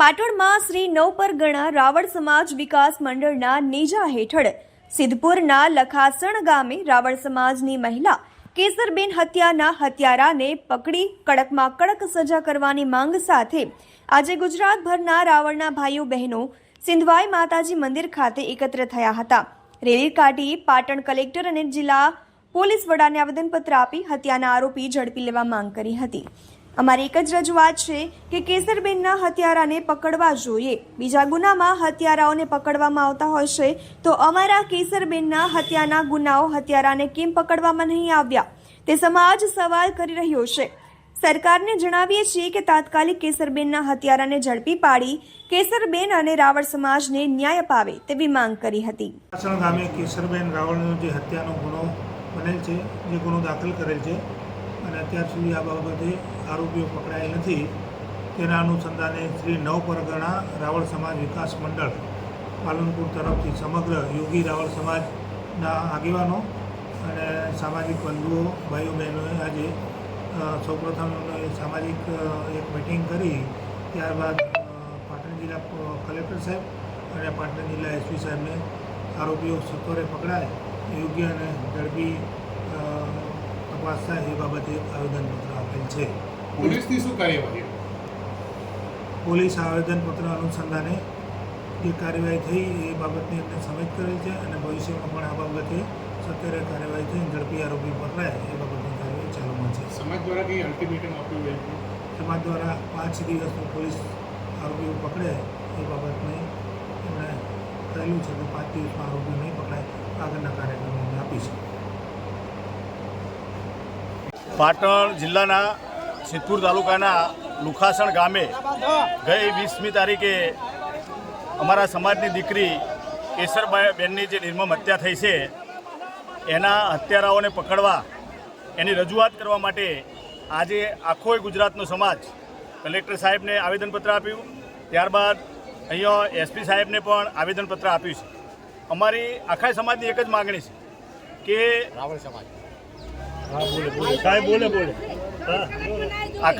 પાટણમાં શ્રી નવપરગણા રાવળ સમાજ વિકાસ મંડળના નેજા હેઠળ સિદ્ધપુરના લખાસણ ગામે રાવળ સમાજની મહિલા કેસરબેન હત્યાના હત્યારાને પકડી કડકમાં કડક સજા કરવાની માંગ સાથે આજે ગુજરાતભરના રાવળના ભાઈઓ બહેનો સિંધવાઈ માતાજી મંદિર ખાતે એકત્ર થયા હતા. રેલી કાઢી પાટણ કલેક્ટર અને જિલ્લા પોલીસ વડાને આવેદનપત્ર આપી હત્યાના આરોપી ઝડપી લેવા માંગ કરી હતી. અમારી એક જ રજૂઆત છે કે કેસરબેનના હત્યારાને પકડવા જોઈએ. બીજા ગુનામાં હત્યારાઓને પકડવામાં આવતા હોય છે, તો અમારા કેસરબેનના હત્યાના ગુનાઓ હત્યારાને કેમ પકડવામાં નહીં આવ્યા? તે સમાજ સવાલ કરી રહ્યો છે. સરકારને જણાવીએ છીએ કે તાત્કાલિક કેસરબેનના હત્યારાને ઝડપી પાડી કેસરબેન અને રાવળ સમાજને ન્યાય અપાવે તેવી માંગ કરી હતી. કેસરબેન રાવળનો જે હત્યાનો ગુનો બનેલ છે, જે ગુનો દાખલ કરેલ છે અને અત્યાર સુધી આ બાબતે આરોપીઓ પકડાયેલ નથી. તેના અનુસંધાને શ્રી નવપરગણા રાવળ સમાજ વિકાસ મંડળ પાલનપુર તરફથી સમગ્ર યોગી રાવળ સમાજના આગેવાનો અને સામાજિક બંધુઓ, ભાઈઓ, બહેનોએ આજે સૌપ્રથમ સામાજિક એક મિટિંગ કરી. ત્યારબાદ પાટણ જિલ્લા કલેક્ટર સાહેબ અને પાટણ જિલ્લા એસપી સાહેબને આરોપીઓ સત્વરે પકડાય. યોગ્ય અને ઝડપી થાય એ બાબતે આવેદનપત્ર આપેલ છે. પોલીસની શું કાર્યવાહી? પોલીસ આવેદનપત્ર અનુસંધાને જે કાર્યવાહી થઈ એ બાબતની એમને સમિત કરેલ છે અને ભવિષ્યમાં પણ આ બાબતે સત્યારે કાર્યવાહી થઈ ઝડપી આરોપી પકડાય એ બાબતની કાર્યવાહી ચાલુમાં છે. સમાજ દ્વારા કંઈ અલ્ટિમેટમ આપ્યું હોય સમાજ દ્વારા પાંચ દિવસમાં પોલીસ આરોપીઓ પકડે એ બાબતને એમણે કહેલું છે કે પાંચ દિવસમાં આરોપીઓ નહીં પકડાય. આગળના કાર્યક્રમો અમે આપીશું. પાટણ જિલ્લાના સિદ્ધપુર તાલુકાના લુખાસણ ગામે ગઈ વીસમી તારીખે અમારા સમાજની દીકરી કેસરબાઈ બેનની જે નિર્મમ હત્યા થઈ છે, એના હત્યારાઓને પકડવા, એની રજૂઆત કરવા માટે આજે આખો ગુજરાતનો સમાજ કલેક્ટર સાહેબને આવેદનપત્ર આપ્યું. ત્યારબાદ અહીંયા એસપી સાહેબને પણ આવેદનપત્ર આપ્યું છે. અમારી આખા સમાજની એક જ માગણી છે કે રાવણ સમાજ. હા બોલે બોલે. સાહેબ બોલે બોલે. હા.